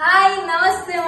Hi ನಮಸ್ತೆ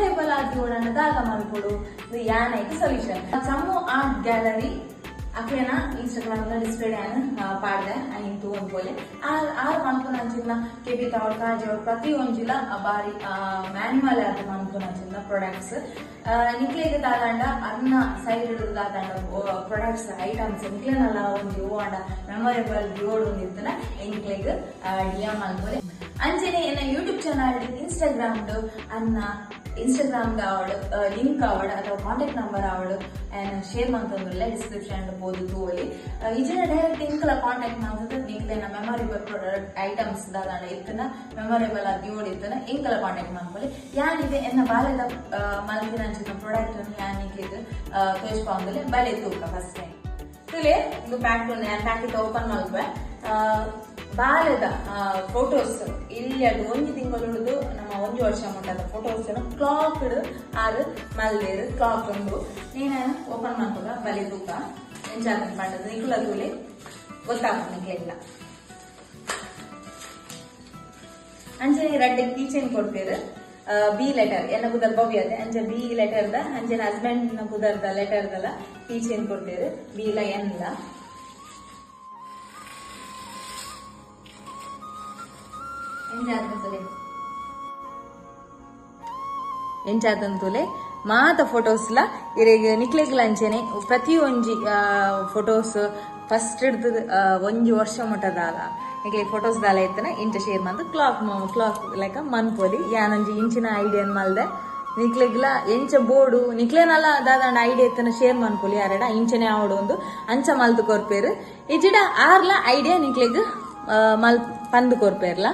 memorable ಆಗಿ ದಾಗ ದಾದ ಮಾಡ್ಕೊಡು ಇದು ಸೊಲ್ಯೂಷನ್ ಸಮ್ಮು ಆರ್ಟ್ ಗ್ಯಾಲರಿ ಅಕ್ಲೇನ ಇನ್ಸ್ಟಾಗ್ರಾಮ್ ಡಿಸ್ಪ್ಲೇ ಆನ್ ಪಾಡ್ದೆ. ಐನ್ ತೂ ಆ ಆರು ಮನ್ಪುನ ಅಂಚಿನ ಕೆಬಿ ತವಳ್ ಕಾಜಿ ಅವ್ರು ಪ್ರತಿ ಒಂಜಿಲ ಬಾರಿ ಮ್ಯಾನ್ಯುವಲ್ ಆದ ಮನ್ಪುನ ಅಂಚಿನ ಪ್ರಾಡಕ್ಟ್ಸ್ ನಿಕ್ಲೆಗೆ ದಾದಾಂಡ ಅನ್ನ ಸೈಡ್ ದಾದಾಂಡ ಪ್ರಾಡಕ್ಟ್ಸ್ ಐಟಮ್ಸ್ ನಿಕ್ಲೆನಲ್ಲ ಒಂಜಿ ಓವಾಂಡ ಮೆಮೊರೇಬಲ್ ಡಿಯೋಡ್ ಒಂದಿರ್ತನ ನಿಕ್ಲೆಗ್ ಡಿಯಾ ಅನ್ಕೋಲೆ ಅಂಚನೆ ಏನ ಯೂಟ್ಯೂಬ್ ಚಾನಲ್ ಇನ್ಸ್ಟಾಗ್ರಾಮ್ ಅನ್ನ ಇನ್ಸ್ಟಾಗ್ರಾಮ್ ಅವಳು ಲಿಂಕ್ ಅವಳು, ಅಥವಾ ಕಾಂಟ್ಯಾಕ್ಟ್ ನಂಬರ್ ಆವಡ್ ಶೇರ್ ಮಾಡ್ತಂದ್ರಲ್ಲ ಡಿಸ್ಕ್ರಿಪ್ಷನ್ ಬೋದು ತೂವಲಿ ಇಜಿನ ಡೈರೆಕ್ಟ್ ಇಂಕಲ ಕಾಂಟ್ಯಾಕ್ಟ್ ಮಾಡ್ತದ ನಿಂಕ್ಲೆನ ಮೆಮೊರೇಬಲ್ ಪ್ರಾಡಕ್ಟ್ ಐಟಮ್ಸ್ ದಾದಾಣ ಇತ್ತನ ಮೆಮೊರೇಬಲ್ ಆಗಿ ಓಡಿರ್ತನ ಇಂಕಲ ಕಾಂಟ್ಯಾಕ್ಟ್ ಮಾಡ್ಕೊಳ್ಳಿ. ಯಾನಿದೆ ಎನ್ನ ಬಾಲ್ಯದ ಮಲ್ಕಿನ ಅಂಚಿನ ಪ್ರಾಡಕ್ಟ್ ಅನ್ನು ಯಾನಿಗೆ ತೋರಿಸ್ಕೊಂಡಲೆ ಬಲೆ ತೂಕ ಫಸ್ಟ್ ಟೈಮ್ ತುಲೆ, ಇದು ಪ್ಯಾಕ್ ಪ್ಯಾಕೆಟ್ ಓಪನ್ ಮಲ್ಪೆ ಬಾಲ್ಯದ ಫೋಟೋಸ್ ಇಲ್ಲಿ ಅದು ಒಂದು ತಿಂಗಳು ಉಳಿದು ನಮ್ಮ ಒಂದು ವರ್ಷ ಮುಟ್ಟದ ಫೋಟೋಸ್ ಕ್ಲಾಕ್ ಆರು ಮಲ್ದೇರು ಕ್ಲಾಕ್ ಉಂಡು ನೀನು ಓಪನ್ ಮಾಡ್ಕೊಂಡ, ಬಲೆ ತೂಕ. ಎಂಚಾದ ಪಂಡದ ನಿಕುಲ ತೂಲೆ ಗೊತ್ತಾಗ್ತದೆ ನಿಕ್ಲೆಲ್ಲ ಅಂಜನೆ ರಡ್ಡೆ ಕೀಚೆನ್ ಕೊಡ್ತೀರ ಬಿ ಲೆಟರ್ ಎನ್ನ ಕುದರ್ ಭವ್ಯತೆ ಅಂಚ ಬಿ ಲೆಟರ್ದ ಅಂಜನ ಹಸ್ಬೆಂಡ್ನ ಕುದರ್ದ ಲೆಟರ್ದಲ್ಲ ಕೀಚೆನ್ ಕೊಡ್ತೀರ ಬಿ ಲ ಎನ್ಲ ಎಂಚಾದಂತುಲೆ ಮಾತ ಫೋಟೋಸ್ಲ ಇರೆಗ್ ನಿಕ್ಲೆಗ್ಲ ಅಂಚೆನೆ ಪ್ರತಿ ಒಂಜಿ ಫೋಟೋಸ್ ಫಸ್ಟ್ ಹಿಡ್ದು ಒಂಜಿ ವರ್ಷ ಮುಟ್ಟದಾಲ ನಿಕ್ಲೆ ಫೋಟೋಸ್ ದಾಲ ಇತ್ತನ ಇಂಚ ಶೇರ್ ಮಂದು ಕ್ಲಾಕ್ ಕ್ಲಾಕ್ ಲೆಕ್ಕ ಮನ್ಪೊಲಿ. ಯಾನೊಂಜಿ ಇಂಚಿನ ಐಡಿಯನ್ ಮಲ್ದೆ. ನಿಕ್ಲೆಗ್ಲ ಎಂಚ ಬೋಡು ನಿಕ್ಲೆನಲ್ಲ ದಾದಾಂಡ ಐಡಿಯಾ ಇತ್ತನ ಶೇರ್ ಮನ್ಪೊಲಿ ಯಾರಡ, ಇಂಚನೆ ಆವಡು ಒಂದು ಅಂಚ ಮಲ್ತು ಕೊರ್ಪೇರು. ಇಜಿಡ ಆರ್ಲ ಐಡಿಯಾ ನಿಕ್ಲೆಗ್ ಮಲ್, ಪಂದು ಕೊರ್ಪೇರ್ಲ.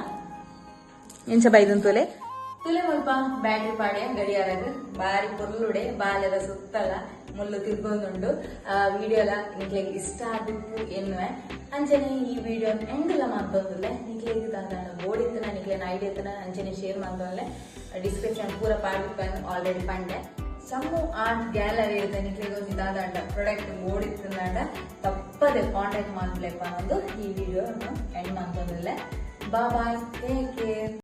ಇಂಚ ಬೈದನ್ ತೋಲೆ. ಮುಲ್ಪ ಬ್ಯಾಟ್ರಿ ಪಾಡೆ ಗಡಿಯಾರ ಬಾರಿ ಪೊರ್ಲುಡೆ, ಬಾಲ್ಯದ ಸುತ್ತಲ ಮುಳ್ಳು ತಿರ್ಗೊಂದುಂಡು ವಿಡಿಯೋಲ ನಿಕ್ಲೆಗ್ ಇಷ್ಟ ಆಗಿತ್ತು ಎನ್ನುವೆ ಅಂಚನೆ ಈ ವಿಡಿಯೋ ಎಂಗೆಲ್ಲ ಮಾಡ್ತೊಂದುಲ್ಲೆ ನಿಕ್ಲೆಗ್ ದಾದಾಂಡ ಬೋಡಿತ್ತನ ನಿಕ್ಲೆ ಐಡಿಯಾ ಇತ್ತನ ಅಂಚನೆ ಶೇರ್ ಮಾಡ್ತಂದ್ರೆ ಡಿಸ್ಕ್ರಿಪ್ಷನ್ ಪೂರ ಪಾಡಿಪ್ಪನ್ ಆಲ್ರೆಡಿ ಪಂಡೆ. ಸಮ್ಮು ಆರ್ಟ್ ಗ್ಯಾಲರಿ ಇರುತ್ತೆ ನಿಕ್ಲೆಗ್ ಒಂದು ದಾದಾಂಡ ಪ್ರಾಡಕ್ಟ್ ಬೋಡಿತ್ತಂದಾಂಡ ತಪ್ಪದೆ ಕಾಂಟ್ಯಾಕ್ಟ್ ಮಾಡ್ಲೇಪ್ಪ ಅನ್ನೋದು ಈ ವಿಡಿಯೋ ಎಂಡ್ ಮಾಡ್ತೊಂದಿಲ್ಲ ಬಾಯ್ ಟೇಕ್ ಕೇರ್